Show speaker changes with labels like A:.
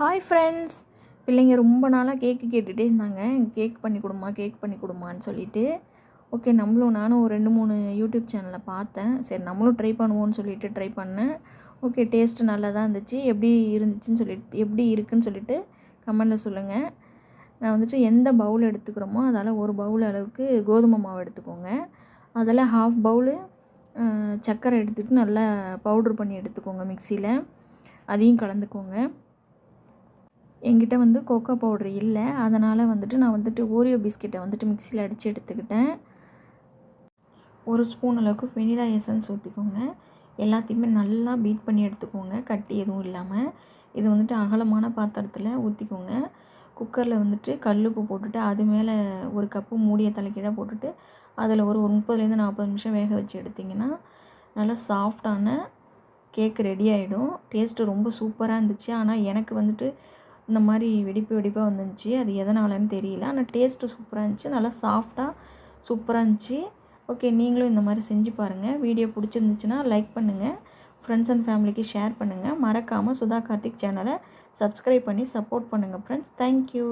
A: Hi friends பிள்ளைங்க ரொம்ப நாளாக கேக்கு கேட்டுகிட்டே இருந்தாங்க. கேக் பண்ணி கொடுமா கேக் பண்ணி கொடுமான்னு சொல்லிட்டு. ஓகே நம்மளும் நானும் ஒரு ரெண்டு மூணு யூடியூப் சேனலில் பார்த்தேன். சரி நம்மளும் ட்ரை பண்ணுவோம்னு சொல்லிட்டு ட்ரை பண்ணேன். ஓகே டேஸ்ட்டு நல்லா தான் இருந்துச்சு. எப்படி இருந்துச்சுன்னு சொல்லிட்டு எப்படி இருக்குன்னு சொல்லிட்டு கமெண்டில் சொல்லுங்கள் நான் வந்துட்டு எந்த பவுல் எடுத்துக்கிறோமோ அதால் ஒரு பவுல் அளவுக்கு கோதுமை மாவு எடுத்துக்கோங்க. அதில் ஹாஃப் பவுலு சர்க்கரை எடுத்துகிட்டு நல்லா பவுட்ரு பண்ணி எடுத்துக்கோங்க மிக்சியில் அதையும் கலந்துக்கோங்க. என்கிட்ட வந்து கோகோ பவுட்ரு இல்லை. அதனால் வந்துட்டு நான் வந்துட்டு ஓரியோ பிஸ்கெட்டை வந்துட்டு மிக்சியில் அடித்து எடுத்துக்கிட்டேன். ஒரு ஸ்பூன் அளவுக்கு வெனிலா எசன்ஸ் ஊற்றிக்கோங்க எல்லாத்தையுமே நல்லா பீட் பண்ணி எடுத்துக்கோங்க. கட்டி எதுவும் இல்லாமல் இது வந்துட்டு அகலமான பாத்திரத்தில் ஊற்றிக்கோங்க குக்கரில் வந்துட்டு கல்லுப்பு போட்டுட்டு அது மேலே ஒரு கப்பு மூடிய தலைக்கீழாக போட்டுட்டு அதில் ஒரு ஒரு முப்பதுலேருந்து நாற்பது நிமிஷம் வேக வச்சு எடுத்திங்கன்னா நல்லா சாஃப்டான கேக் ரெடி ஆகிடும் டேஸ்ட்டு ரொம்ப சூப்பராக இருந்துச்சு. ஆனால் எனக்கு வந்துட்டு இந்த மாதிரி வெடிப்பு வெடிப்பாக வந்துருந்துச்சு அது எதனாலன்னு தெரியல. ஆனால் டேஸ்ட்டு சூப்பராக இருந்துச்சு. நல்லா சாஃப்டாக சூப்பராக இருந்துச்சு. ஓகே நீங்களும் இந்த மாதிரி செஞ்சு பாருங்கள் வீடியோ பிடிச்சிருந்துச்சுன்னா லைக் பண்ணுங்கள் ஃப்ரெண்ட்ஸ் அண்ட் ஃபேமிலிக்கு ஷேர் பண்ணுங்கள் மறக்காமல் சுதா கார்த்திக் சேனலை சப்ஸ்கிரைப் பண்ணி சப்போர்ட் பண்ணுங்கள் ஃப்ரெண்ட்ஸ் தேங்க்யூ